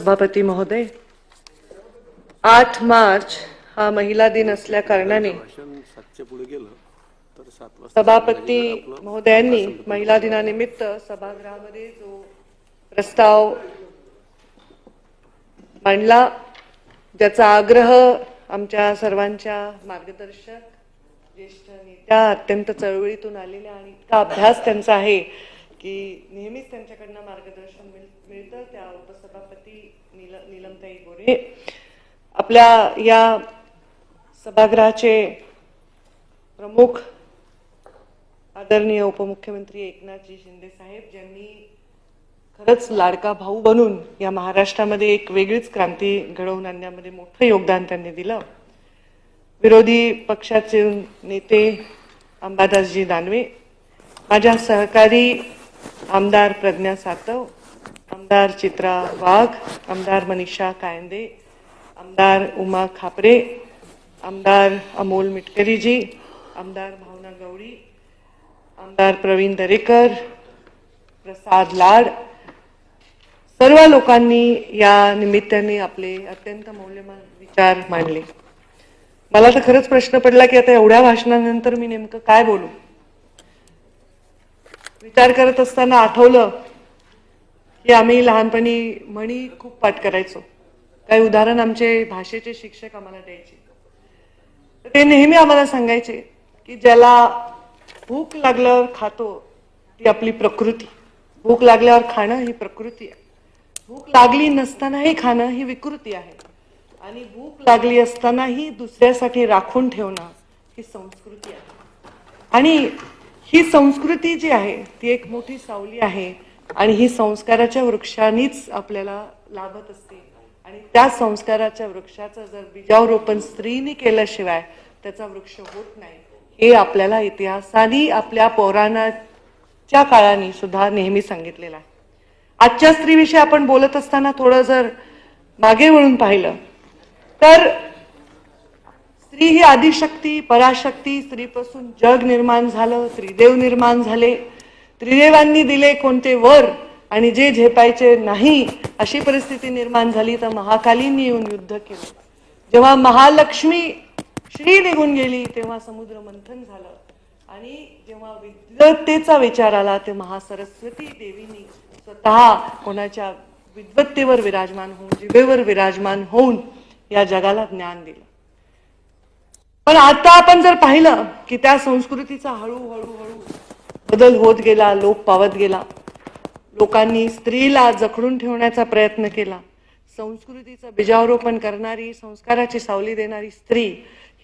सभापती महोदय आठ मार्च हा महिला दिन असल्या कारणाने सभापती महोदयांनी महिला दिनानिमित्त सभागृहामध्ये जो प्रस्ताव मांडला ज्याचा आग्रह आमच्या सर्वांच्या मार्गदर्शक ज्येष्ठ नेत्या अत्यंत चळवळीतून आलेल्या आणि इतका अभ्यास त्यांचा आहे की नेहमीच त्यांच्याकडनं मार्गदर्शन मिळतं. मिळतं त्या उपसभापती नील नीलमताई गोरे. आपल्या या सभागृहाचे प्रमुख आदरणीय उपमुख्यमंत्री एकनाथजी शिंदे साहेब ज्यांनी खरंच लाडका भाऊ बनून या महाराष्ट्रामध्ये एक वेगळीच क्रांती घडवून आणण्यामध्ये मोठं योगदान त्यांनी दिलं. विरोधी पक्षाचे नेते अंबादासजी दानवे माझ्या सहकारी आमदार प्रज्ञा सातव आमदार चित्रा वाघ आमदार मनीषा कायंदे आमदार उमा खापरे आमदार अमोल मिटकरीजी आमदार भावना गवळी आमदार प्रवीण दरेकर प्रसाद लाड. सर्व लोकांनी या निमित्ताने आपले अत्यंत मौल्यवान विचार मांडले. मला तर खरंच प्रश्न पडला की आता एवढ्या भाषणानंतर मी नेमकं काय बोलू? विचार करत असताना आठवलं की आम्ही लहानपणी म्हणी खूप पाठ करायचो. काही उदाहरण आमचे भाषेचे शिक्षक आम्हाला द्यायचे. ते नेहमी आम्हाला सांगायचे की ज्याला भूक लागल्यावर खातो ती आपली प्रकृती. भूक लागल्यावर खाणं ही प्रकृती आहे. भूक लागली नसतानाही खाणं ही विकृती आहे. आणि भूक लागली असतानाही दुसऱ्यासाठी राखून ठेवणं ही संस्कृती आहे. आणि ही संस्कृती जी आहे ती एक मोठी सावली आहे. आणि ही संस्काराच्या वृक्षांनीच आपल्याला लाभत असते. आणि त्या संस्काराच्या वृक्षाचं जर बीजावरोपण स्त्रीने केल्याशिवाय त्याचा वृक्ष होत नाही हे आपल्याला इतिहासाने आपल्या पौराणाच्या काळाने सुद्धा नेहमी सांगितलेलं आहे. आजच्या स्त्रीविषयी आपण बोलत असताना थोडं जर मागे वळून पाहिलं तर स्त्री ही आदिशक्ती पराशक्ती स्त्रीपासून जग निर्माण झालं त्रिदेव निर्माण झाले त्रिदेवांनी दिले कोणते वर आणि जे झेपायचे नाही अशी परिस्थिती निर्माण झाली तर महाकालींनी येऊन युद्ध केलं. जेव्हा महालक्ष्मी श्री निघून गेली तेव्हा समुद्र मंथन झालं. आणि जेव्हा विद्वत्तेचा विचार आला ते महासरस्वती देवीनी स्वतः कोणाच्या विद्वत्तेवर विराजमान होऊन जिभेवर विराजमान होऊन या जगाला ज्ञान दिलं. पण आता आपण जर पाहिलं की त्या संस्कृतीचा हळूहळू हळू बदल होत गेला लोप पावत गेला. लोकांनी स्त्रीला जखडून ठेवण्याचा प्रयत्न केला. संस्कृतीचं बीजारोपण करणारी संस्काराची सावली देणारी स्त्री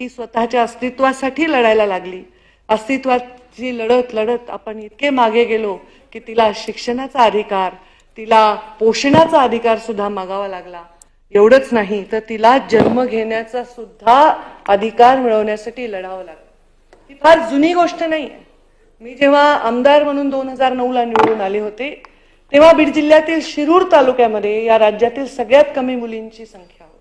ही स्वतःच्या अस्तित्वासाठी लढायला लागली. अस्तित्वाची लढत लढत आपण इतके मागे गेलो की तिला शिक्षणाचा अधिकार तिला पोषणाचा अधिकार सुद्धा मागावा लागला. एवढंच नाही तर तिला जन्म घेण्याचा सुद्धा अधिकार मिळवण्यासाठी लढावं लागलं. ही फार जुनी गोष्ट नाही मी जेव्हा आमदार म्हणून दोन हजार नऊला निवडून आले होते तेव्हा बीड जिल्ह्यातील शिरूर तालुक्यामध्ये या राज्यातील सगळ्यात कमी मुलींची संख्या होती.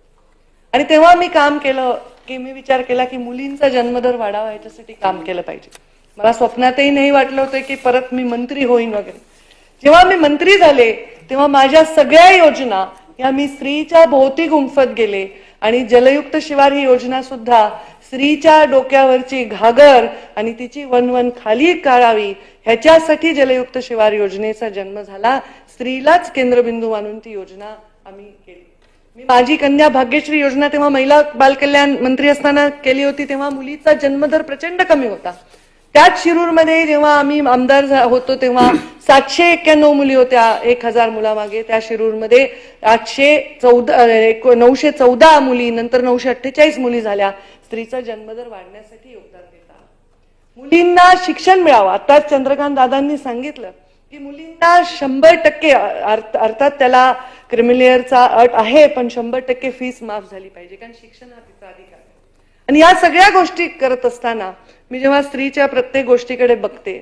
आणि तेव्हा मी काम केलं की मी विचार केला की मुलींचा जन्मदर वाढावा याच्यासाठी काम केलं पाहिजे. मला स्वप्नातही नाही वाटलं होतं की परत मी मंत्री होईन वगैरे. जेव्हा मी मंत्री झाले तेव्हा माझ्या सगळ्या योजना या मी स्त्रीच्या भोवती गुंफत गेले आणि जलयुक्त शिवार ही योजना सुद्धा स्त्रीच्या डोक्यावरची घागर आणि तिची वनवन खाली काढावी ह्याच्यासाठी जलयुक्त शिवार योजनेचा जन्म झाला. स्त्रीलाच केंद्रबिंदू मानून ती योजना आम्ही केली. मी माझी कन्या भाग्यश्री योजना तेव्हा महिला बालकल्याण मंत्री असताना केली होती तेव्हा मुलीचा जन्मदर प्रचंड कमी होता. त्याच शिरूरमध्ये जेव्हा आम्ही आमदार होतो तेव्हा सातशे एक्क्याण्णव मुली होत्या एक हजार मुलामागे. त्या शिरूरमध्ये आठशे चौदा एक- नऊशे चौदा मुली नंतर नऊशे अठ्ठेचाळीस मुली झाल्या. स्त्रीचा जन्मदर वाढण्यासाठी योगदान देता मुलींना शिक्षण मिळावं. आता चंद्रकांत दादांनी सांगितलं की मुलींना शंभर टक्के अर्थात त्याला क्रिमिलेअरचा अट आहे पण शंभर टक्के फीस माफ झाली पाहिजे कारण शिक्षण हा तिचा अधिकार आहे. आणि या सगळ्या गोष्टी करत असताना मी जेव्हा स्त्रीच्या प्रत्येक गोष्टीकडे बघते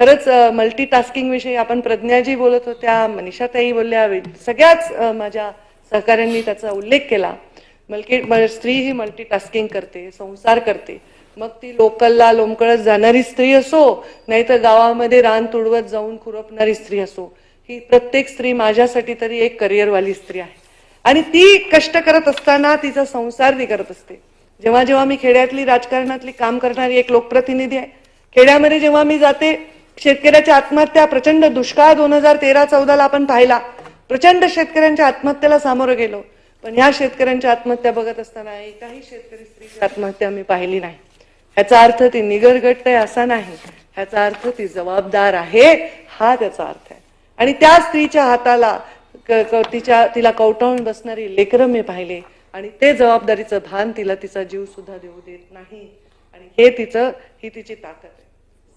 खरंच मल्टीटास्किंग विषयी आपण प्रज्ञाजी बोलत होत्या मनीषाताई बोलल्या सगळ्याच माझ्या सहकाऱ्यांनी त्याचा उल्लेख केला. मल्की स्त्री ही मल्टीटास्किंग करते संसार करते. मग ती लोकलला लोंबकळत जाणारी स्त्री असो नाहीतर गावामध्ये रान तुडवत जाऊन खुरपणारी स्त्री असो. ही प्रत्येक स्त्री माझ्यासाठी तरी एक करिअरवाली स्त्री आहे. आणि ती कष्ट करत असताना तिचा संसार ती करत असते. जेव्हा जेव्हा मी खेड्यातली राजकारणातली काम करणारी एक लोकप्रतिनिधी आहे खेड्यामध्ये जेव्हा मी जाते शेतकऱ्याच्या आत्महत्या प्रचंड दुष्काळ दोन हजार तेरा चौदाला आपण पाहिला. प्रचंड शेतकऱ्यांच्या आत्महत्येला सामोरं गेलो. पण या शेतकऱ्यांच्या आत्महत्या बघत असताना एकाही शेतकरी स्त्रीची आत्महत्या मी पाहिली नाही. ह्याचा अर्थ ती निगरगट आहे असा नाही. ह्याचा अर्थ ती जबाबदार आहे हा त्याचा अर्थ आहे. आणि त्या स्त्रीच्या हाताला तिच्या तिला कवटाळून बसणारी लेकरं मी पाहिले. आणि ते जबाबदारीचं भान तिला तिचा जीव सुद्धा देऊ देत नाही. आणि हे तिचं ही तिची ताकद आहे.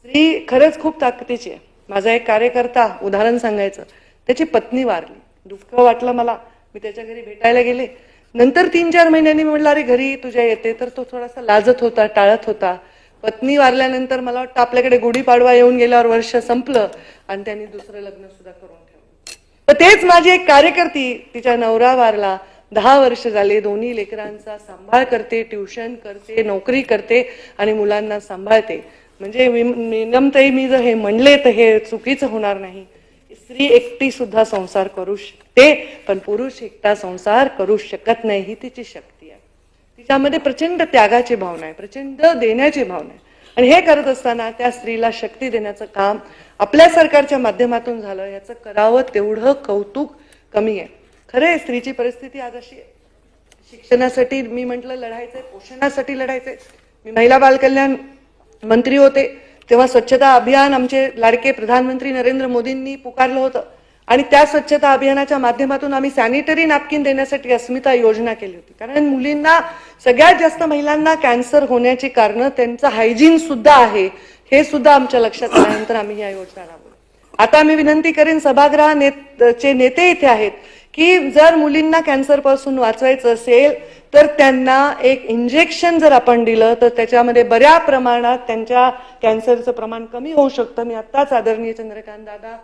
स्त्री खरंच खूप ताकदीची आहे. माझा एक कार्यकर्ता उदाहरण सांगायचं. त्याची पत्नी वारली. दुःख वाटलं मला. मी त्याच्या घरी भेटायला गेले. नंतर तीन चार महिन्यांनी म्हटलं अरे घरी तुझ्या येते. तर तो थोडासा लाजत होता टाळत होता. पत्नी वारल्यानंतर मला वाटतं आपल्याकडे गुढीपाडवा येऊन गेल्यावर वर्ष संपलं आणि त्यांनी दुसरं लग्न सुद्धा करून ठेवलं. तर तेच माझी एक कार्यकर्ती तिच्या नवरा वारला. दहा वर्ष झाले दोन्ही लेकरांचा सांभाळ करते ट्युशन करते नोकरी करते आणि मुलांना सांभाळते. म्हणजे नियमतही मी जर हे म्हणले तर हे चुकीचं होणार नाही. स्त्री एकटी सुद्धा संसार करू शकते पण पुरुष एकटा संसार करू शकत नाही ही तिची शक्ती आहे. तिच्यामध्ये प्रचंड त्यागाची भावना आहे प्रचंड देण्याची भावना आहे. आणि हे करत असताना त्या स्त्रीला शक्ती देण्याचं काम आपल्या सरकारच्या माध्यमातून झालं याचं करावं तेवढं कौतुक कमी आहे. खरं आहे स्त्रीची परिस्थिती आज अशी आहे. शिक्षणासाठी मी म्हटलं लढायचंय पोषणासाठी लढायचंय. मी महिला बालकल्याण मंत्री होते. तेव्हा स्वच्छता अभियान आमचे लाडके प्रधानमंत्री नरेंद्र मोदींनी पुकारलं होतं. आणि त्या स्वच्छता अभियानाच्या माध्यमातून आम्ही सॅनिटरी नॅपकिन देण्यासाठी अस्मिता योजना केली होती. कारण मुलींना सगळ्यात जास्त महिलांना कॅन्सर होण्याची कारणं त्यांचं हायजीन सुद्धा आहे हे सुद्धा आमच्या लक्षात आल्यानंतर आम्ही या योजना राबवल्या. आता मी विनंती करेन सभागृह नेत- चे नेते इथे आहेत की जर मुलींना कॅन्सरपासून वाचवायचं असेल तर त्यांना एक इंजेक्शन जर आपण दिलं तर त्याच्यामध्ये बऱ्या प्रमाणात त्यांच्या कॅन्सरचं प्रमाण कमी होऊ शकतं. मी आत्ताच आदरणीय चंद्रकांत दादा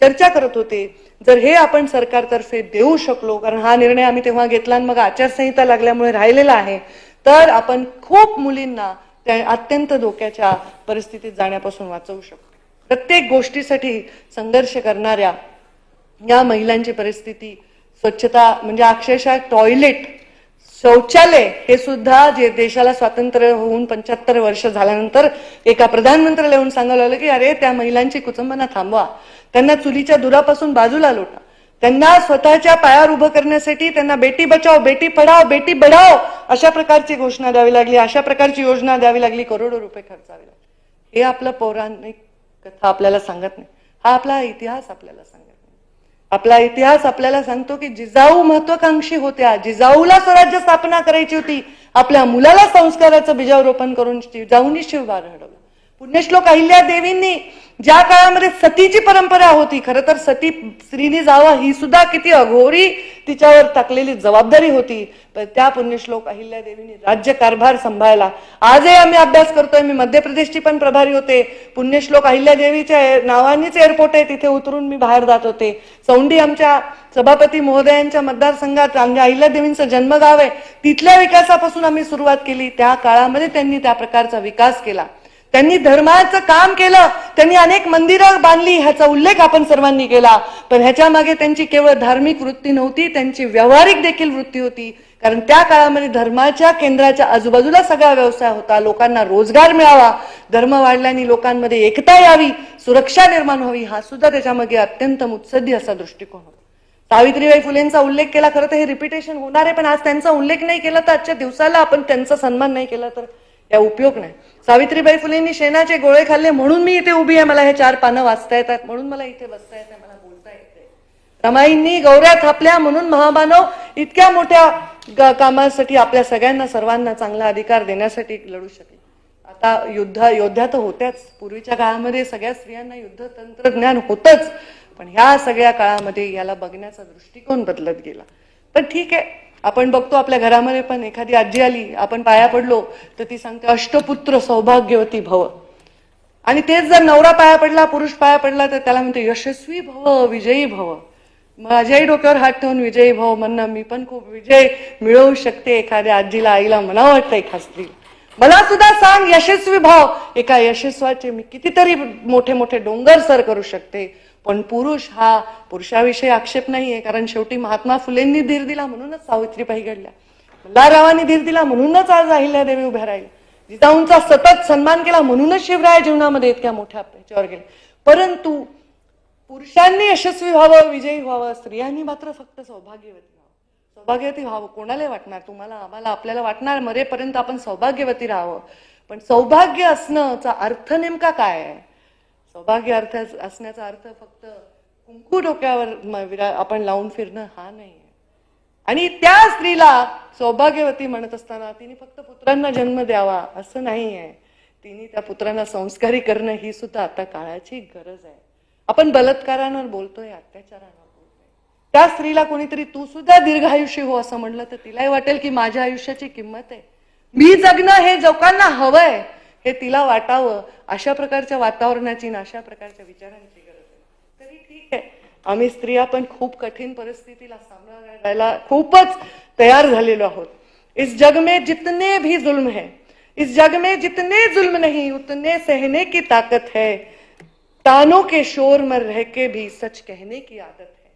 चर्चा करत होते. जर हे आपण सरकारतर्फे देऊ शकलो कारण हा निर्णय आम्ही तेव्हा घेतला आणि मग आचारसंहिता लागल्यामुळे राहिलेला आहे तर आपण खूप मुलींना त्या अत्यंत धोक्याच्या परिस्थितीत जाण्यापासून वाचवू शकतो. प्रत्येक गोष्टीसाठी संघर्ष करणाऱ्या या महिलांची परिस्थिती स्वच्छता म्हणजे अक्षरशः टॉयलेट शौचालय हे सुद्धा जे देशाला स्वातंत्र्य होऊन पंच्याहत्तर वर्ष झाल्यानंतर एका प्रधानमंत्र्याला येऊन सांगायला लागलं की अरे त्या महिलांची कुचंबना थांबवा. त्यांना चुलीच्या दुरापासून बाजूला लोटा. त्यांना स्वतःच्या पायावर उभं करण्यासाठी त्यांना बेटी बचाव बेटी पढाव बेटी बढाव अशा प्रकारची घोषणा द्यावी लागली. अशा प्रकारची योजना द्यावी लागली. करोडो रुपये खर्चावे लागले. हे आपलं पौराणिक कथा आपल्याला सांगत नाही. हा आपला इतिहास आपल्याला सांगत आपला इतिहास आपल्याला सांगतो की जिजाऊ महत्वाकांक्षी होत्या. जिजाऊला स्वराज्य स्थापना करायची होती. आपल्या मुलाला संस्काराचं बीजारोपण करून जिजाऊनी शिवबार घडवलं. पुण्यश्लोक अहिल्या देवींनी ज्या काळामध्ये सतीची परंपरा होती खरं तर सती स्त्रीने जावं ही सुद्धा किती अघोरी तिच्यावर टाकलेली जबाबदारी होती. पण त्या पुण्यश्लोक अहिल्या देवींनी राज्य कारभार सांभाळला. आजही आम्ही अभ्यास करतोय मी मध्य प्रदेशची पण प्रभारी होते. पुण्यश्लोक अहिल्या देवीच्या नावानेच एअरपोर्ट आहे तिथे उतरून मी बाहेर जात होते. चौंडी आमच्या सभापती महोदयांच्या मतदारसंघात आमच्या अहिल्या देवींचं जन्मगाव आहे. तिथल्या विकासापासून आम्ही सुरुवात केली. त्या काळामध्ये त्यांनी त्या प्रकारचा विकास केला. त्यांनी धर्माचं काम केलं त्यांनी अनेक मंदिरं बांधली ह्याचा उल्लेख आपण सर्वांनी केला. पण ह्याच्या मागे त्यांची केवळ धार्मिक वृत्ती नव्हती त्यांची व्यावहारिक देखील वृत्ती होती. कारण त्या काळामध्ये धर्माच्या केंद्राच्या आजूबाजूला सगळा व्यवसाय होता लोकांना रोजगार मिळावा धर्म वाढल्याने लोकांमध्ये एकता यावी सुरक्षा निर्माण व्हावी हा सुद्धा त्याच्यामागे अत्यंत मुत्सद्दी असा दृष्टिकोन होता. सावित्रीबाई फुलेंचा उल्लेख केला खरं तर हे रिपिटेशन होणार आहे पण आज त्यांचा उल्लेख नाही केला तर आजच्या दिवसाला आपण त्यांचा सन्मान नाही केला तर या उपयोग नाही. सावित्रीबाई फुलेंनी शेणाचे गोळे खाल्ले म्हणून मी इथे उभी आहे. मला हे चार पानं वाचता येतात म्हणून मला इथे बसता येत मला बोलता येते रमाईंनी गौऱ्या थापल्या म्हणून महामानव इतक्या मोठ्या कामासाठी आपल्या सगळ्यांना सर्वांना चांगला अधिकार देण्यासाठी लढू शकले. आता युद्ध योद्ध्या तर होत्याच. पूर्वीच्या काळामध्ये सगळ्या स्त्रियांना युद्ध तंत्रज्ञान होतच. पण ह्या सगळ्या काळामध्ये याला बघण्याचा दृष्टिकोन बदलत गेला. पण ठीक आहे. आपण बघतो आपल्या घरामध्ये पण एखादी आजी आली आपण पाया पडलो तर ती सांगते अष्टपुत्र सौभाग्यवती भव. आणि तेच जर नवरा पाया पडला पुरुष पाया पडला तर त्याला म्हणते यशस्वी भव विजयी भव. माझ्याही डोक्यावर हात ठेवून विजयी भव म्हणणं मी पण खूप विजय मिळवू शकते एखाद्या आजीला आईला. मला वाटतं एका स्त्री मला सुद्धा सांग यशस्वी भाव. एका यशस्वाचे मी कितीतरी मोठे मोठे डोंगर सर करू शकते. पण पुरुष हा पुरुषाविषयी आक्षेप नाहीये कारण शेवटी महात्मा फुलेंनी धीर दिला म्हणूनच सावित्रीबाई घडल्या. मल्हाररावांनी धीर दिला म्हणूनच आज अहिल्यादेवी उभ्या राहिल्या. जिजाऊंचा सतत सन्मान केला म्हणूनच शिवराय जीवनामध्ये इतक्या मोठ्या ह्याच्यावर गेले परंतु पुरुषांनी यशस्वी व्हावं विजयी व्हावं स्त्रियांनी मात्र फक्त सौभाग्यवती व्हावं. सौभाग्यवती व्हावं कोणाला वाटणार? तुम्हाला आम्हाला आपल्याला वाटणार मरेपर्यंत आपण सौभाग्यवती राहावं. पण सौभाग्य असणंचा अर्थ नेमका काय आहे? सौभाग्य अर्थ असण्याचा अर्थ फक्त कुंकू डोक्यावर आपण लावून फिरणं हा नाही आणि त्या स्त्रीला सौभाग्यवती म्हणत असताना तिने फक्त पुत्रांना जन्म द्यावा असं नाही आहे तिने त्या पुत्रांना संस्कारी करणं ही सुद्धा आता काळाची गरज आहे. आपण बलात्कारांवर बोलतोय अत्याचारांवर बोलतोय. त्या स्त्रीला कोणीतरी तू सुद्धा दीर्घायुषी हो असं म्हणलं तर तिलाही वाटेल की माझ्या आयुष्याची किंमत आहे. मी जगणं हे लोकांना हवंय. हे तिला वाटावं. अशा प्रकारच्या वातावरणाची ना अशा प्रकारच्या विचारांची गरज आहे. तरी ठीक आहे. आम्ही स्त्रिया पण खूप कठीण परिस्थितीला सामना करायला खूपच तयार झालेलो आहोत. इस जग में जितने भी जुल्म है इस जग में जितने जुल्म नहीं उतने सहने की ताकत है। तानों के शोर में रह के भी सच कहने की आदत है।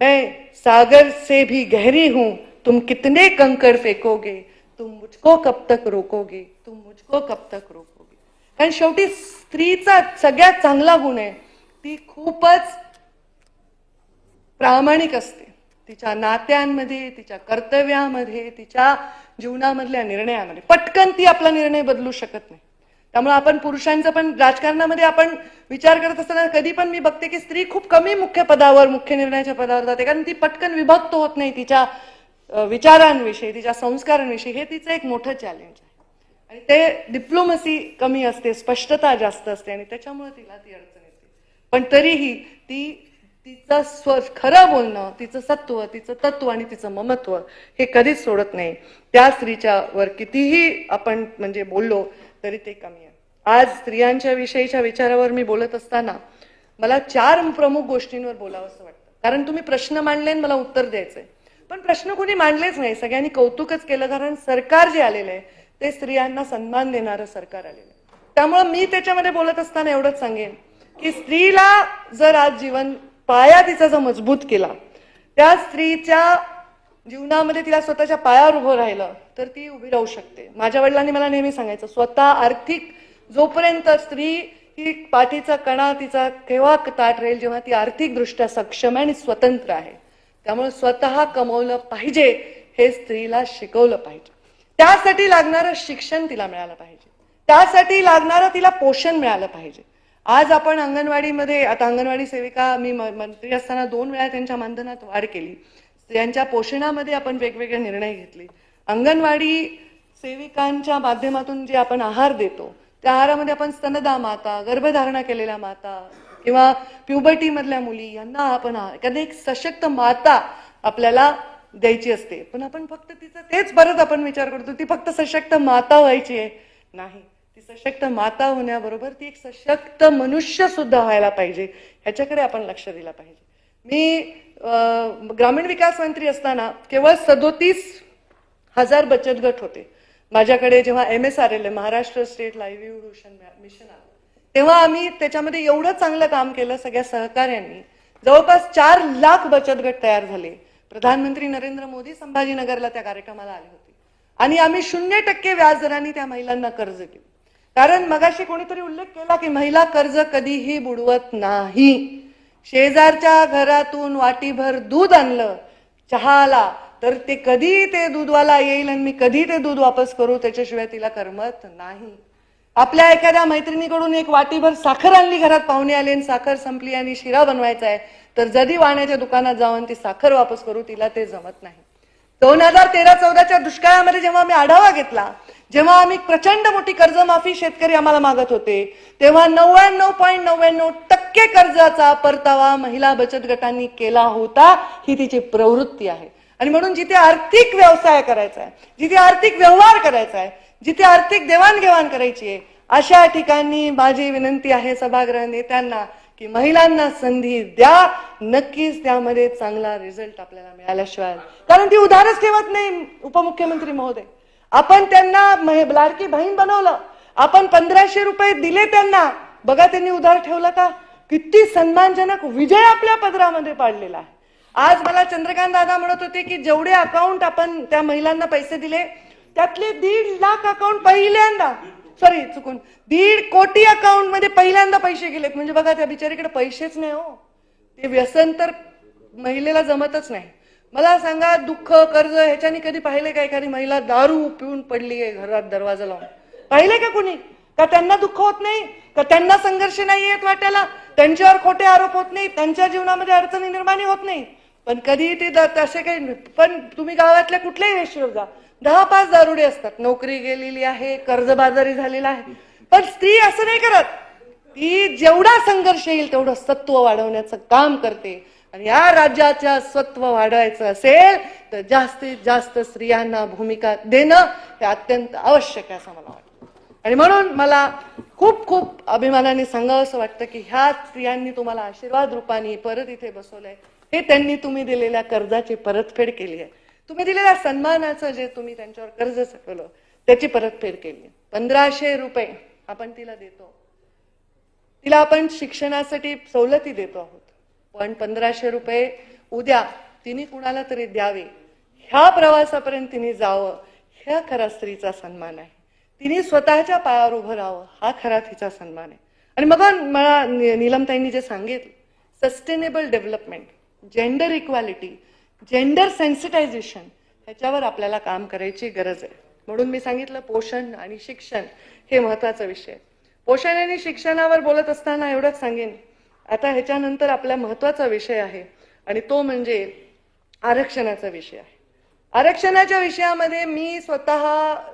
मैं सागर से भी गहरी हूं। तुम कितने कंकड़ फेकोगे? तुम मुझको कब तक रोकोगे? तुम मुझको कब तक रोकोगे? कारण शेवटी स्त्रीचा सगळ्यात चांगला गुण आहे ती खूपच प्रामाणिक असते. तिच्या नात्यांमध्ये तिच्या कर्तव्यामध्ये तिच्या जीवनामधल्या निर्णयामध्ये. पटकन ती आपला निर्णय बदलू शकत नाही. त्यामुळे आपण पुरुषांचा पण राजकारणामध्ये आपण विचार करत असताना कधी पण मी बघते की स्त्री खूप कमी मुख्य पदावर मुख्य निर्णयाच्या पदावर जाते. कारण ती पटकन विभक्त होत नाही तिच्या विचारांविषयी तिच्या संस्कारांविषयी हे तिचं एक मोठं चॅलेंज आहे. आणि ते डिप्लोमसी कमी असते स्पष्टता जास्त असते आणि त्याच्यामुळे तिला ती अडचण येते. पण तरीही ती तिचं स्व खरं बोलणं तिचं सत्व तिचं तत्व आणि तिचं ममत्व हे कधीच सोडत नाही. त्या स्त्रीच्या वर कितीही आपण म्हणजे बोललो तरी ते कमी आहे. आज स्त्रियांच्या विषयीच्या विचारावर मी बोलत असताना मला चार प्रमुख गोष्टींवर बोलावं असं वाटतं. कारण तुम्ही प्रश्न मांडले मला उत्तर द्यायचंय. पण प्रश्न कोणी मांडलेच नाही. सगळ्यांनी कौतुकच केलं कारण सरकार जे आलेलं आहे ते स्त्रियांना सन्मान देणारं सरकार आलेलं आहे. त्यामुळं मी त्याच्यामध्ये बोलत असताना एवढंच सांगेन की स्त्रीला जर आज जीवन पाया तिचा जर मजबूत केला त्या स्त्रीच्या जीवनामध्ये तिला स्वतःच्या पायावर उभं राहिलं तर ती उभी राहू शकते. माझ्या वडिलांनी मला नेहमी सांगायचं स्वतः आर्थिक जोपर्यंत स्त्री ही पाठीचा कणा तिचा केव्हा ताट राहील जेव्हा ती आर्थिकदृष्ट्या सक्षम आहे आणि स्वतंत्र आहे. त्यामुळे स्वतः कमवलं पाहिजे हे स्त्रीला शिकवलं पाहिजे. त्यासाठी लागणारं शिक्षण तिला मिळालं पाहिजे. त्यासाठी लागणारं तिला पोषण मिळालं पाहिजे. आज आपण अंगणवाडीमध्ये आता अंगणवाडी सेविका मी मंत्री असताना दोन वेळा त्यांच्या मानधनात वाढ केली. स्त्रियांच्या पोषणामध्ये आपण वेगवेगळे निर्णय घेतले. अंगणवाडी सेविकांच्या माध्यमातून जे आपण आहार देतो त्या आहारामध्ये आपण स्तनदा माता गर्भधारणा केलेल्या माता किंवा प्युबर्टी मधल्या मुली यांना आपण एखादी एक सशक्त माता आपल्याला द्यायची असते. पण आपण फक्त तिचं तेच परत आपण विचार करतो ती फक्त सशक्त माता व्हायची आहे. नाही. ती सशक्त माता होण्याबरोबर ती एक सशक्त मनुष्य सुद्धा व्हायला पाहिजे. ह्याच्याकडे आपण लक्ष दिलं पाहिजे. मी अं, ग्रामीण विकास मंत्री असताना केवळ सदोतीस हजार बचत गट होते. माझ्याकडे जेव्हा M S R L Maharashtra state livelihood mission आलं. तेव्हा आम्ही त्याच्यामध्ये एवढं चांगलं काम केलं सगळ्या सहकार्यांनी. जवळपास चार लाख बचत गट तयार झाले. प्रधानमंत्री नरेंद्र मोदी संभाजीनगरला त्या कार्यक्रमाला आले होते. आणि आम्ही शून्य टक्के व्याजदराने त्या महिलांना कर्ज दिलं कारण मगाशी कोणीतरी उल्लेख केला की महिला कर्ज कधीही बुडवत नाही. शेजारच्या घरातून वाटीभर दूध आणलं चहाला तर ते कधी ते दूधवाला येईल आणि मी कधी ते दूध वापस करू त्याच्याशिवाय तिला करमत नाही. आपल्या एखाद्या मैत्रिणीकडून एक वाटीभर साखर आणली घरात पाहुणे आले आणि साखर संपली आणि शिरा बनवायचा आहे तर जदी वाण्याच्या दुकानात जाऊन ती साखर वापस करू तिला ते जमत नाही. दोन हजार तेरा चौदाच्या दुष्काळामध्ये जेव्हा आम्ही आढावा घेतला जेव्हा आम्ही प्रचंड मोठी कर्जमाफी शेतकरी आम्हाला मागत होते तेव्हा नव्याण्णव पॉईंट नव्याण्णव टक्के कर्जाचा परतावा महिला बचत गटांनी केला होता ही तिची प्रवृत्ती आहे. आणि म्हणून जिथे आर्थिक व्यवसाय करायचा आहे जिथे आर्थिक व्यवहार करायचा आहे जिथे आर्थिक देवाणघेवाण करायची आहे अशा ठिकाणी माझी विनंती आहे सभागृह नेत्यांना की महिलांना संधी द्या. नक्कीच त्यामध्ये चांगला रिझल्ट आपल्याला मिळाल्याशिवाय कारण ती उधारच ठेवत नाही उपमुख्यमंत्री महोदय. आपण त्यांना लाडकी बहीण बनवलं. आपण पंधराशे रुपये दिले त्यांना. बघा त्यांनी उधार ठेवलं का? किती सन्मानजनक विजय आपल्या पदरामध्ये पाडलेला आहे. आज मला चंद्रकांत दादा म्हणत होते की जेवढे अकाउंट आपण त्या महिलांना पैसे दिले त्यातले दीड लाख अकाउंट पहिल्यांदा सॉरी चुकून. दीड कोटी अकाउंटमध्ये पहिल्यांदा पैसे गेलेत. म्हणजे बघा त्या बिचारीकडे पैसेच नाही हो. ते व्यसन तर महिलेला जमतच नाही. मला सांगा दुःख कर्ज ह्याच्यानी कधी पाहिले का एखादी महिला दारू पिऊन पडली आहे घरात दरवाजा लावून? पाहिले का कुणी? का त्यांना दुःख होत नाही? का त्यांना संघर्ष नाही येत वाट्याला? त्यांच्यावर खोटे आरोप होत नाही? त्यांच्या जीवनामध्ये अडचणी निर्माण होत नाही? पण कधी ते तसे काही नाही. पण तुम्ही गावातल्या कुठल्याही रेषेवर जा. दहा पाच दारुडे असतात. नोकरी गेलेली आहे कर्जबाजारी झालेला आहे. पण स्त्री असं नाही करत. ती जेवढा संघर्ष येईल तेवढं सत्व वाढवण्याचं काम करते. आणि या राज्याच्या सत्व वाढवायचं असेल तर जास्तीत जास्त स्त्रियांना भूमिका देणं हे अत्यंत आवश्यक आहे असं मला वाटतं. आणि म्हणून मला खूप खूप अभिमानाने सांगावं असं वाटतं की ह्या स्त्रियांनी तुम्हाला आशीर्वाद रूपाने परत इथे बसवलंय. हे त्यांनी तुम्ही दिलेल्या कर्जाची परतफेड केली आहे. तुम्ही दिलेल्या सन्मानाचं जे तुम्ही त्यांच्यावर कर्ज सकवलं त्याची परतफेड केली. पंधराशे रुपये आपण तिला देतो. तिला आपण शिक्षणासाठी सवलती देतो आहोत. पण पंधराशे रुपये उद्या तिने कुणाला तरी द्यावे. ह्या प्रवासापर्यंत तिने जावं. ह्या खरा स्त्रीचा सन्मान आहे. तिने स्वतःच्या पायावर उभं राहावं. हा खरा तिचा सन्मान आहे. आणि मग मला नीलमताईंनी जे सांगितलं sustainable development gender equality gender sensitization ह्याच्यावर आपल्याला काम करायची गरज आहे. म्हणून मी सांगितलं पोषण आणि शिक्षण हे महत्त्वाचा विषय पोषण आणि शिक्षणावर बोलत असताना एवढंच सांगेन. आता ह्याच्यानंतर आपला महत्त्वाचा विषय आहे आणि तो म्हणजे आरक्षणाचा विषय आहे. आरक्षणाच्या विषयामध्ये मी स्वतः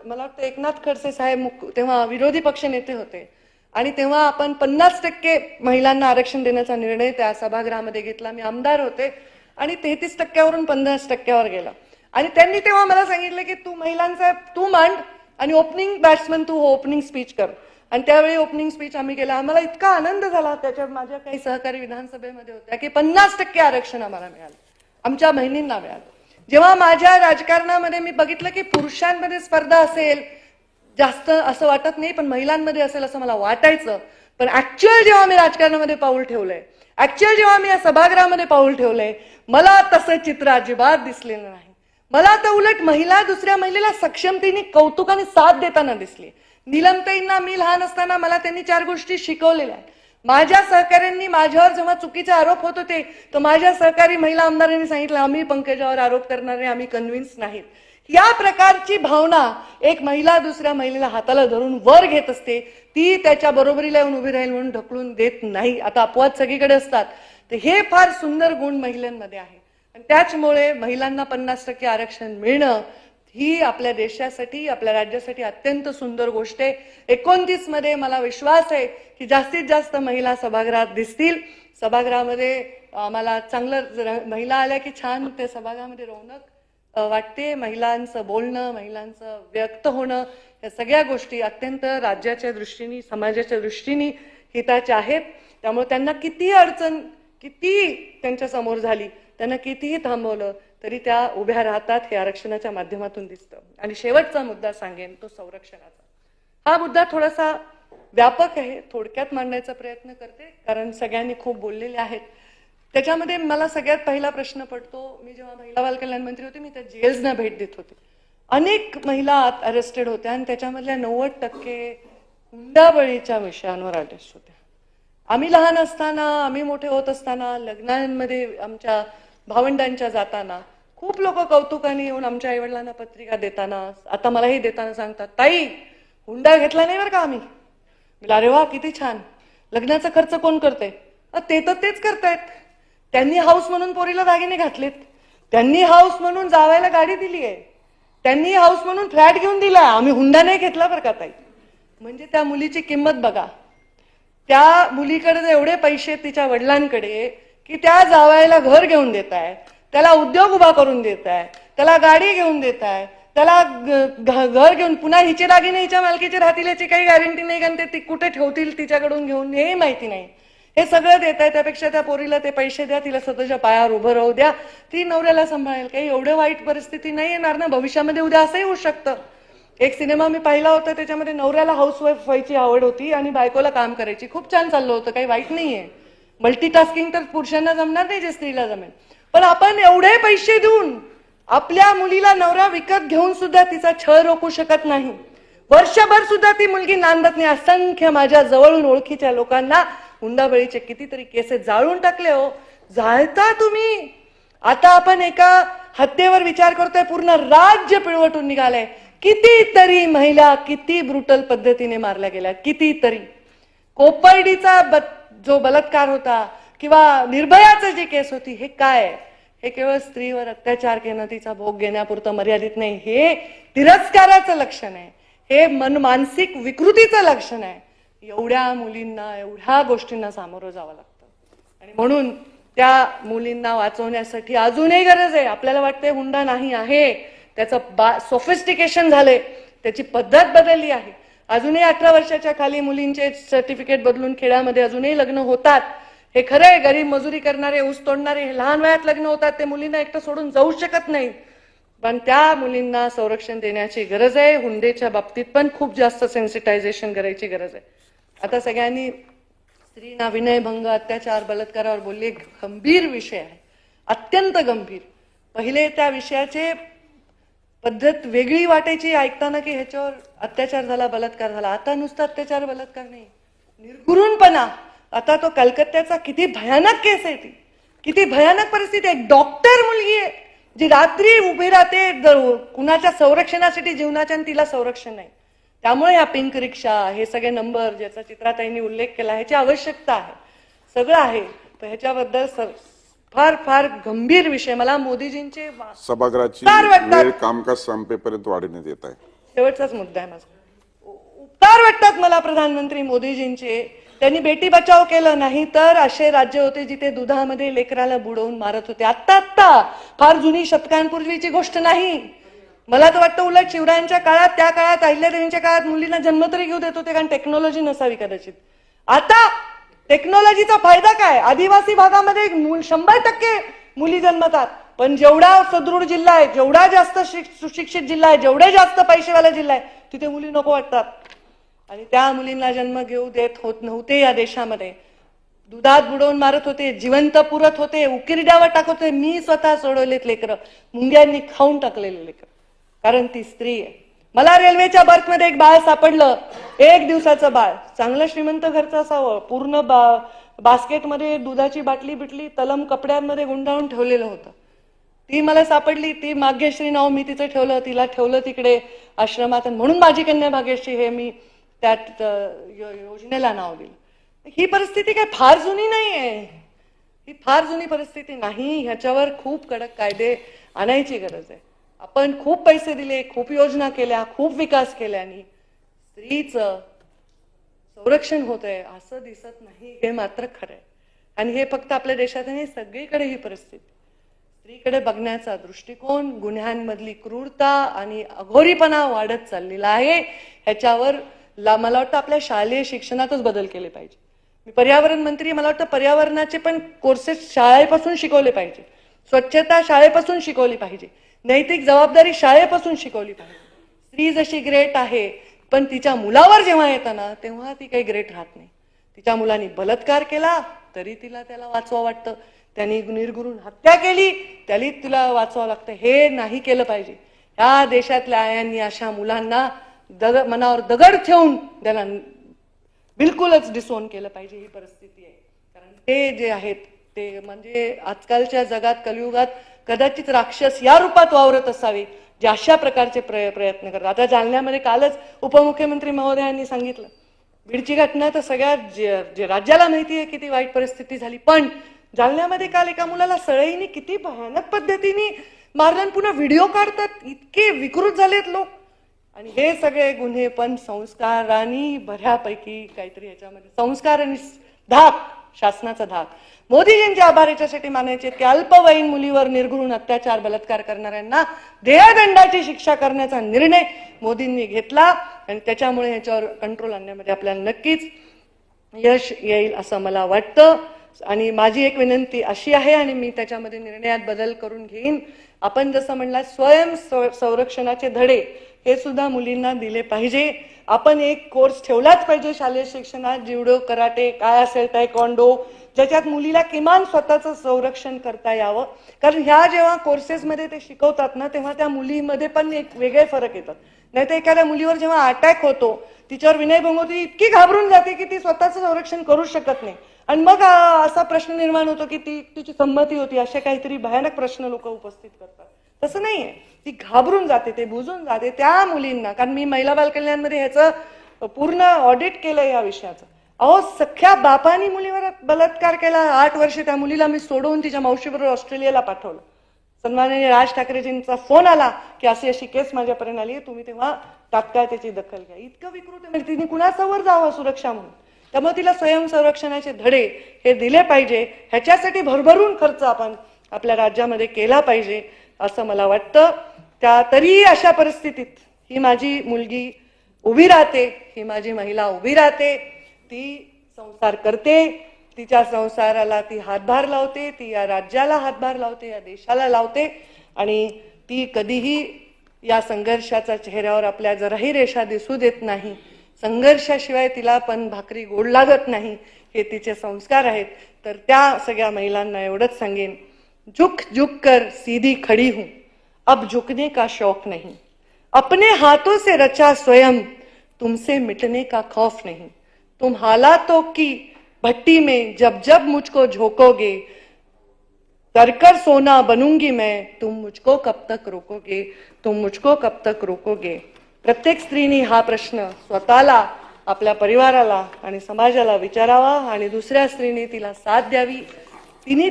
मला वाटतं एकनाथ खडसे साहेब तेव्हा विरोधी पक्ष नेते होते. आणि तेव्हा आपण पन्नास टक्के महिलांना आरक्षण देण्याचा निर्णय त्या सभागृहामध्ये घेतला. मी आमदार होते. आणि तेहतीस टक्क्यावरून पन्नास टक्क्यावर गेला. आणि त्यांनी तेव्हा मला सांगितलं की तू महिलांचा तू मांड आणि ओपनिंग बॅट्समन तू ओपनिंग स्पीच कर. आणि त्यावेळी ओपनिंग स्पीच आम्ही केला. आम्हाला इतका आनंद झाला. त्याच्या माझ्या काही सहकारी विधानसभेमध्ये होत्या की पन्नास टक्के आरक्षण आम्हाला मिळालं. आमच्या बहिणींना मिळालं. जेव्हा माझ्या राजकारणामध्ये मी बघितलं की पुरुषांमध्ये स्पर्धा असेल जास्त असं वाटत नाही पण महिलांमध्ये असेल असं मला वाटायचं. पण ऍक्च्युअल जेव्हा मी राजकारणामध्ये पाऊल ठेवलंय ऍक्च्युअल जेव्हा मी या सभागृहामध्ये पाऊल ठेवलंय मला तसं चित्र अजिबात दिसलेलं नाही. मला तर उलट महिला दुसऱ्या महिलेला सक्षमतेने कौतुकाने साथ देताना दिसली. निलमताईंना मी लहान असताना मला त्यांनी चार गोष्टी शिकवलेल्या आहेत. माझ्या सहकाऱ्यांनी माझ्यावर जेव्हा चुकीचे आरोप होत होते तर माझ्या सहकारी महिला आमदारांनी सांगितलं आम्ही पंकजावर आरोप करणारे आम्ही कन्व्हिन्स नाहीत. या प्रकारची भावना एक महिला दुसऱ्या महिलेला हाताला धरून वर घेत असते ती त्याच्या बरोबरीला येऊन उभी राहील म्हणून ढकलून देत नाही. आता अपवाद सगळीकडे असतात. तर हे फार सुंदर गुण महिलांमध्ये आहे. आणि त्याचमुळे महिलांना पन्नास टक्के आरक्षण मिळणं ही आपल्या देशासाठी आपल्या राज्यासाठी अत्यंत सुंदर गोष्ट आहे. एकोणतीसमध्ये मला विश्वास आहे की जास्तीत जास्त महिला सभागृहात दिसतील. सभागृहामध्ये आम्हाला चांगलं महिला आल्या की छान त्या सभागृहामध्ये रौनक वाटते महिलांचं बोलणं महिलांचं व्यक्त होणं या सगळ्या गोष्टी अत्यंत राज्याच्या दृष्टीने समाजाच्या दृष्टीने हिताच्या आहेत. त्यामुळे त्यांना किती अडचण किती त्यांच्यासमोर झाली त्यांना कितीही थांबवलं तरी त्या उभ्या राहतात हे आरक्षणाच्या माध्यमातून दिसतं. आणि शेवटचा मुद्दा सांगेन तो संरक्षणाचा. हा मुद्दा थोडासा व्यापक आहे थोडक्यात मांडण्याचा प्रयत्न करते कारण सगळ्यांनी खूप बोललेले आहेत. त्याच्यामध्ये मला सगळ्यात पहिला प्रश्न पडतो मी जेव्हा महिला बालकल्याण मंत्री होते मी त्या जेल्सना भेट देत होते. अनेक महिला अरेस्टेड होत्या आणि त्याच्यामधल्या नव्वद टक्के हुंडाबळीच्या विषयांवर अरेस्ट होत्या. आम्ही लहान असताना आम्ही मोठे होत असताना लग्नांमध्ये आमच्या भावंडांच्या जाताना खूप लोक कौतुकाने येऊन आमच्या आईवडिलांना पत्रिका देताना आता मलाही देताना सांगतात ताई हुंडा घेतला नाही बरं का आम्ही? अरे वा किती छान. लग्नाचा खर्च कोण करते ते तर तेच करतायत. त्यांनी हाऊस म्हणून पोरीला दागिने घातलेत. त्यांनी हाऊस म्हणून जावायला गाडी दिली आहे त्यांनी हाऊस म्हणून फ्लॅट घेऊन दिलाय. आम्ही हुंडा नाही घेतला बरं का ताई? म्हणजे त्या मुलीची किंमत बघा. त्या मुलीकडे एवढे पैसे तिच्या वडिलांकडे की त्या जावायला घर घेऊन देत आहे त्याला उद्योग उभा करून देत आहे त्याला गाडी घेऊन देत आहे त्याला घर घेऊन पुन्हा हिचे दागिने हिच्या मालकीचे राहतील याची काही गॅरंटी नाही कारण ते ती कुठे ठेवतील तिच्याकडून घेऊन हे माहिती नाही. हे सगळं देत आहे त्यापेक्षा त्या पोरीला ते पैसे द्या तिला स्वतःच्या पायावर उभं राहू द्या. ती नवऱ्याला सांभाळेल काही एवढं वाईट परिस्थिती नाही येणार ना. भविष्यामध्ये उद्या असंही होऊ शकतं. एक सिनेमा मी पाहिला होता त्याच्यामध्ये नवऱ्याला हाऊसवाईफ व्हायची आवड होती आणि बायकोला काम करायची. खूप छान चाललं होतं काही वाईट नाहीये. मल्टीटास्किंग तर पुरुषांना जमणार नाही जे स्त्रीला जमेल. पण आपण एवढे पैसे देऊन आपल्या मुलीला नवरा विकत घेऊन सुद्धा तिचा छळ रोखू शकत नाही. वर्षभर सुद्धा ती मुलगी नांदत नाही. असंख्य माझ्या जवळून ओळखीच्या लोकांना हुंडाबळीचे कितीतरी केसेस जाळून टाकले हो. जाळता तुम्ही. आता आपण एका हत्येवर विचार करतोय पूर्ण राज्य पिळवटून निघालंय. कितीतरी महिला किती ब्रुटल पद्धतीने मारल्या गेल्या कितीतरी. कोपर्डीचा ब- जो बलात्कार होता किंवा निर्भयाचं जी केस होती हे काय? हे केवळ स्त्रीवर अत्याचार केलं तिचा भोग घेण्यापुरतं मर्यादित नाही. हे तिरस्काराचं लक्षण आहे. हे मन मानसिक विकृतीचं लक्षण आहे. एवढ्या मुलींना एवढ्या गोष्टींना सामोरं जावं लागतं. आणि म्हणून त्या मुलींना वाचवण्यासाठी अजूनही गरज आहे. आपल्याला वाटते हुंडा नाही आहे. त्याचं बा सोफिस्टिकेशन झालंय. त्याची पद्धत बदलली आहे. अजूनही अठरा वर्षाच्या खाली मुलींचे सर्टिफिकेट बदलून खेड्यामध्ये अजूनही लग्न होतात. हे खरं आहे गरीब मजुरी करणारे ऊस तोडणारे हे लहान वयात लग्न होतात ते मुलींना एकटं सोडून जाऊ शकत नाही पण त्या मुलींना संरक्षण देण्याची गरज आहे. हुंडेच्या बाबतीत पण खूप जास्त सेन्सिटायझेशन करायची गरज आहे. आता सगळ्यांनी स्त्रीना विनयभंग अत्याचार बलात्कारावर बोलले गंभीर विषय आहे. अत्यंत गंभीर. पहिले त्या विषयाचे पद्धत वेगळी वाटायची ऐकताना की ह्याच्यावर अत्याचार झाला बलात्कार झाला. आता नुसता अत्याचार बलात्कार नाही. निर्गुरूनपणा आता तो कलकत्त्याचा किती भयानक केस आहे ती. किती भयानक परिस्थिती आहे. डॉक्टर मुलगी आहे जी रात्री उभी राहते कुणाच्या संरक्षणासाठी जीवनाच्या तिला संरक्षण नाही. त्यामुळे या पिंक रिक्षा हे सगळे नंबर ज्याचा चित्राताईंनी उल्लेख केला ह्याची आवश्यकता आहे. सगळं आहे पण ह्याच्याबद्दल फार फार गंभीर विषय. मला मोदीजींचे सभागृहाची. वेळ कामकाज संपेपर्यंत वाढवण्यात येत आहे. शेवटचाच मुद्दा आहे माझा. उपकार वाटतात मला प्रधानमंत्री मोदीजींचे. त्यांनी बेटी बचाव केलं नाही तर असे राज्य होते जिथे दुधामध्ये लेकराला बुडवून मारत होते. आत्ता आत्ता फार जुनी शतकांपूर्वीची गोष्ट नाही. मला तर वाटतं उलट शिवरायांच्या काळात त्या काळात अहिल्यादेवींच्या काळात मुलींना जन्म तरी घेऊ देत होते कारण टेक्नॉलॉजी नसावी कदाचित. आता टेक्नॉलॉजीचा फायदा काय? आदिवासी भागामध्ये शंभर टक्के मुली जन्मतात. पण जेवढा सदृढ जिल्हा आहे जेवढा जास्त सुशिक्षित जिल्हा आहे जेवढे जास्त पैसेवाला जिल्हा आहे तिथे मुली नको वाटतात. आणि त्या मुलींना जन्म घेऊ देत होत नव्हते या देशामध्ये. दुधात बुडवून मारत होते जिवंत पुरत होते उकिरड्यावर टाकत होते. मी स्वतः सोडवलेत लेकरं. मुंग्यांनी खाऊन टाकलेले लेकरं. कारण ती स्त्री आहे. मला रेल्वेच्या बर्थमध्ये एक बाळ सापडलं. एक दिवसाचं बाळ. चांगलं श्रीमंत घरचं असावं. पूर्ण बा बास्केटमध्ये दुधाची बाटली बिटली तलम कपड्यांमध्ये गुंडाळून ठेवलेलं होतं. ती मला सापडली. ती भाग्यश्री नाव मी तिचं ठेवलं. तिला ठेवलं तिकडे आश्रमात. म्हणून माझी कन्या भाग्यश्री हे मी त्यात योजनेला नाव दिलं. ही परिस्थिती काय फार जुनी नाही आहे ही फार जुनी परिस्थिती नाही. ह्याच्यावर खूप कडक कायदे आणायची गरज आहे. आपण खूप पैसे दिले खूप योजना केल्या खूप विकास केल्याने स्त्रीचं संरक्षण होत आहे असं दिसत नाही हे मात्र खरं आहे आणि हे फक्त आपल्या देशात नाही सगळीकडे ही परिस्थिती. स्त्रीकडे बघण्याचा दृष्टिकोन गुन्ह्यांमधली क्रूरता आणि अघोरीपणा वाढत चाललेला आहे. ह्याच्यावर ला- मला वाटतं आपल्या शालेय शिक्षणातच बदल केले पाहिजे. मी पर्यावरण मंत्री मला वाटतं पर्यावरणाचे पण कोर्सेस शाळेपासून शिकवले पाहिजे. स्वच्छता शाळेपासून शिकवली पाहिजे. नैतिक जबाबदारी शाळेपासून शिकवली पाहिजे. स्त्री जशी ग्रेट आहे पण तिच्या मुलावर जेव्हा येताना तेव्हा ती काही ग्रेट राहत नाही. तिच्या मुलांनी बलात्कार केला तरी तिला त्याला वाचवा वाटतं. त्यांनी निर्गुरून हत्या केली त्याली तिला वाचवा लागतं. हे नाही केलं पाहिजे. ह्या देशातल्या आयांनी अशा मुलांना दग मनावर दगड ठेवून त्याला बिलकुलच डिसोन केलं पाहिजे ही परिस्थिती आहे. कारण ते जे आहेत ते म्हणजे आजकालच्या जगात कलियुगात कदाचित राक्षस या रूपात वावरत असावे जे अशा प्रकारचे प्रय प्रयत्न करतात. आता जालन्यामध्ये कालच उपमुख्यमंत्री महोदयांनी सांगितलं बीडची घटना तर सगळ्या जे राज्याला माहिती आहे किती वाईट परिस्थिती झाली पण जालन्यामध्ये काल एका मुलाला सळईने किती भयानक पद्धतीने मारलं पुन्हा व्हिडिओ काढतात इतके विकृत झालेत लोक. आणि हे सगळे गुन्हे पण संस्कारांनी बऱ्यापैकी काहीतरी याच्यामध्ये संस्कार आणि धाक शासनाचा धाक. मोदीजींचे आभार याच्यासाठी मानायचे की अल्पवयीन मुलीवर निर्घृण अत्याचार बलात्कार करणाऱ्यांना देहदंडाची शिक्षा करण्याचा निर्णय मोदींनी घेतला आणि त्याच्यामुळे ह्याच्यावर कंट्रोल आणण्यामध्ये आपल्याला नक्कीच यश येईल असं मला वाटतं. आणि माझी एक विनंती अशी आहे आणि मी त्याच्यामध्ये निर्णयात बदल करून घेईन. आपण जसं म्हणला स्वयं संरक्षणाचे धडे हे सुद्धा मुलींना दिले पाहिजे. आपण एक कोर्स ठेवलाच पाहिजे शालेय शिक्षणात. जिवडो कराटे काय असेल कॉन्डो ज्याच्यात मुलीला किमान स्वतःचं संरक्षण करता यावं. कारण ह्या जेव्हा कोर्सेसमध्ये ते शिकवतात ना तेव्हा त्या मुलीमध्ये पण एक वेगळे फरक येतात. नाही तर एखाद्या मुलीवर जेव्हा अटॅक होतो तिच्यावर विनयभंग होती इतकी घाबरून जाते की ती स्वतःचं संरक्षण करू शकत नाही. आणि मग असा प्रश्न निर्माण होतो की ती तिची संमती होती असे काहीतरी भयानक प्रश्न लोक उपस्थित करतात. तसं नाहीये. ती घाबरून जाते ते बुजून जाते त्या मुलींना. कारण मी महिला बालकल्याणमध्ये ह्याचं पूर्ण ऑडिट केलं या विषयाचं. अहो सख्या बापानी मुलीवर बलात्कार केला. आठ वर्षे त्या मुलीला मी सोडवून तिच्या मावशीबरोबर ऑस्ट्रेलियाला पाठवलं. सन्माननीय राज ठाकरेजींचा फोन आला की अशी अशी केस माझ्यापर्यंत आली आहे तुम्ही तेव्हा तात्काळ त्याची दखल घ्या. इतकं विकृत म्हणजे तिने कुणासमोर जावं सुरक्षा म्हणून? त्यामुळे तिला स्वयंसंरक्षणाचे धडे हे दिले पाहिजे. ह्याच्यासाठी भरभरून खर्च आपण आपल्या राज्यामध्ये केला पाहिजे. असं मला वाटतं. त्या तरीही अशा परिस्थितीत ही माझी मुलगी उभी राहते ही माझी महिला उभी राहते ती संसार करते तिच्या संसाराला ती हातभार लावते ती या राज्याला हातभार लावते या देशाला लावते आणि ती कधीही या संघर्षाचा चेहऱ्यावर आपल्या जराही रेषा दिसू देत नाही. संघर्षाशिवाय तिला पण भाकरी गोड लागत नाही हे तिचे संस्कार आहेत. तर त्या सगळ्या महिलांना एवढंच सांगेन. झुक झुक कर सीधी खड़ी हूँ। अब झुकने का शौक नहीं। अपने हाथों से रचा स्वयं, तुमसे मिटने का खौफ नहीं। तुम हालातों की भट्टी में जब जब मुझको झोंकोगे करकर सोना बनूँगी मैं, तुम मुझको कब तक रोकोगे? तुम मुझको कब तक रोकोगे? प्रत्येक स्त्रीनी हा प्रश्न स्वतःला, आपल्या परिवाराला आणि समाजाला विचारावा आणि दुसऱ्या स्त्रीने तिला साथ द्यावी. तिने